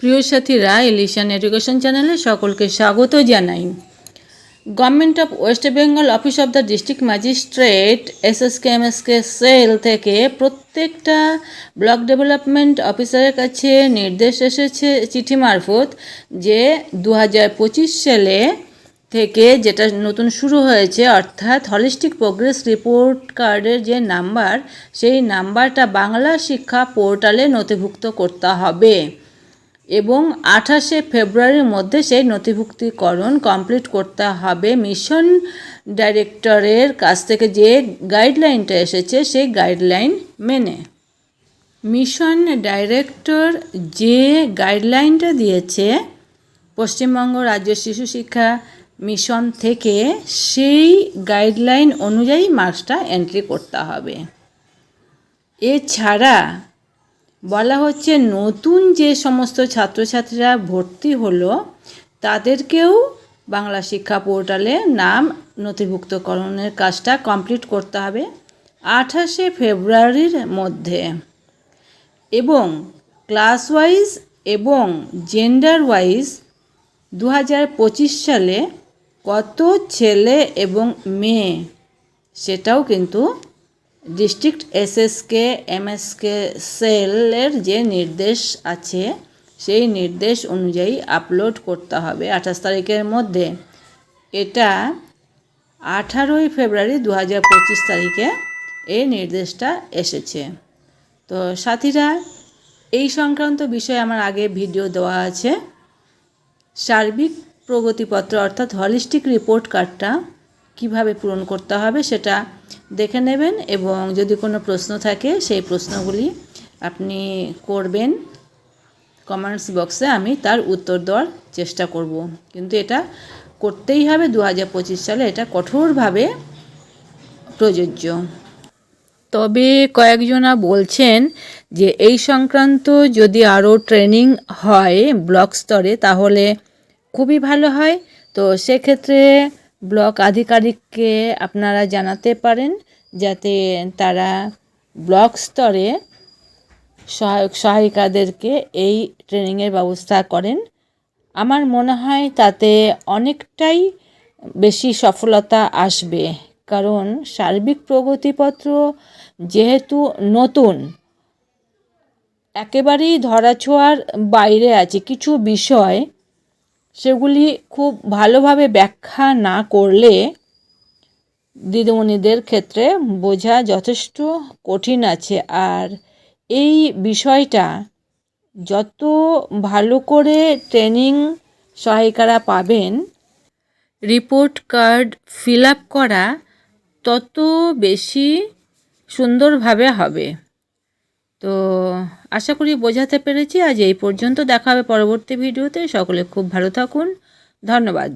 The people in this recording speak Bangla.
প্রিয় সাথীরা ইলিশান এডুকেশন চ্যানেলে সকলকে স্বাগত জানাই। Government of West Bengal office of the district magistrate SSK MSK cell থেকে প্রত্যেকটা ব্লক ডেভেলপমেন্ট অফিসারের কাছে নির্দেশ এসেছে চিঠি মারফত যে দু পঁচিশ সালে থেকে যেটা নতুন শুরু হয়েছে, অর্থাৎ হলিস্টিক প্রোগ্রেস রিপোর্ট কার্ডের যে নাম্বার, সেই নাম্বারটা বাংলা শিক্ষা পোর্টালে নথিভুক্ত করতে হবে। এবং আঠাশে ফেব্রুয়ারির মধ্যে সেই নথিভুক্তিকরণ কমপ্লিট করতে হবে। মিশন ডাইরেক্টরের কাছ থেকে যে গাইডলাইনটা এসেছে, সেই গাইডলাইন মেনে। মিশন ডাইরেক্টর যে গাইডলাইনটা দিয়েছে, পশ্চিমবঙ্গ রাজ্য শিশু শিক্ষা মিশন থেকে সেই গাইডলাইন অনুযায়ী মার্কসটা এন্ট্রি করতে হবে। এছাড়া বলা হচ্ছে নতুন যে সমস্ত ছাত্রছাত্রীরা ভর্তি হলো, তাদেরকেও বাংলা শিক্ষা পোর্টালে নাম নথিভুক্তকরণের কাজটা কমপ্লিট করতে হবে আঠাশে ফেব্রুয়ারির মধ্যে। এবং ক্লাস ওয়াইজ এবং জেন্ডার ওয়াইজ দু হাজার পঁচিশ সালে কত ছেলে এবং মেয়ে সেটাও কিন্তু ডিস্ট্রিক্ট এসএসকে, এমএসকে সেলের যে নির্দেশ আছে, সেই নির্দেশ অনুযায়ী আপলোড করতে হবে আঠাশ তারিখের মধ্যে। এটা আঠারোই ফেব্রুয়ারি দু হাজার পঁচিশ তারিখে এই নির্দেশটা এসেছে। তো সাথীরা, এই সংক্রান্ত বিষয়ে আমার আগে ভিডিও দেওয়া আছে। সার্বিক প্রগতিপত্র অর্থাৎ হলিস্টিক রিপোর্ট কার্ডটা কীভাবে পূরণ করতে হবে সেটা দেখে নেবেন এবং যদি কোনো প্রশ্ন থাকে, সেই প্রশ্নগুলি আপনি করবেন। কমেন্টস বক্সে আমি তার উত্তর দেওয়ার চেষ্টা করব। কিন্তু এটা করতেই হবে। দু হাজার পঁচিশ সালে এটা কঠোরভাবে প্রযোজ্য। তবে কয়েকজনা বলছেন যে, এই সংক্রান্ত যদি আরও ট্রেনিং হয় ব্লক স্তরে, তাহলে খুবই ভালো হয়। তো সেক্ষেত্রে ব্লক আধিকারিককে আপনারা জানাতে পারেন যাতে তারা ব্লক স্তরে সহায়ক সহায়িকাদেরকে এই ট্রেনিংয়ের ব্যবস্থা করেন। আমার মনে হয় তাতে অনেকটাই বেশি সফলতা আসবে, কারণ সার্বিক প্রগতিপত্র যেহেতু নতুন, একেবারেই ধরাছোঁয়ার বাইরে আছে। কিছু বিষয় সেগুলি খুব ভালোভাবে ব্যাখ্যা না করলে দিদিমণিদের ক্ষেত্রে বোঝা যথেষ্ট কঠিন আছে। আর এই বিষয়টা যত ভালো করে ট্রেনিং সহায়িকারা পাবেন, রিপোর্ট কার্ড ফিল আপ করা তত বেশি সুন্দরভাবে হবে। তো আশা করি বোঝাতে পেরেছি। আজ এই পর্যন্ত দেখা হবে পরবর্তী ভিডিওতে। সকলে খুব ভালো থাকুন। ধন্যবাদ।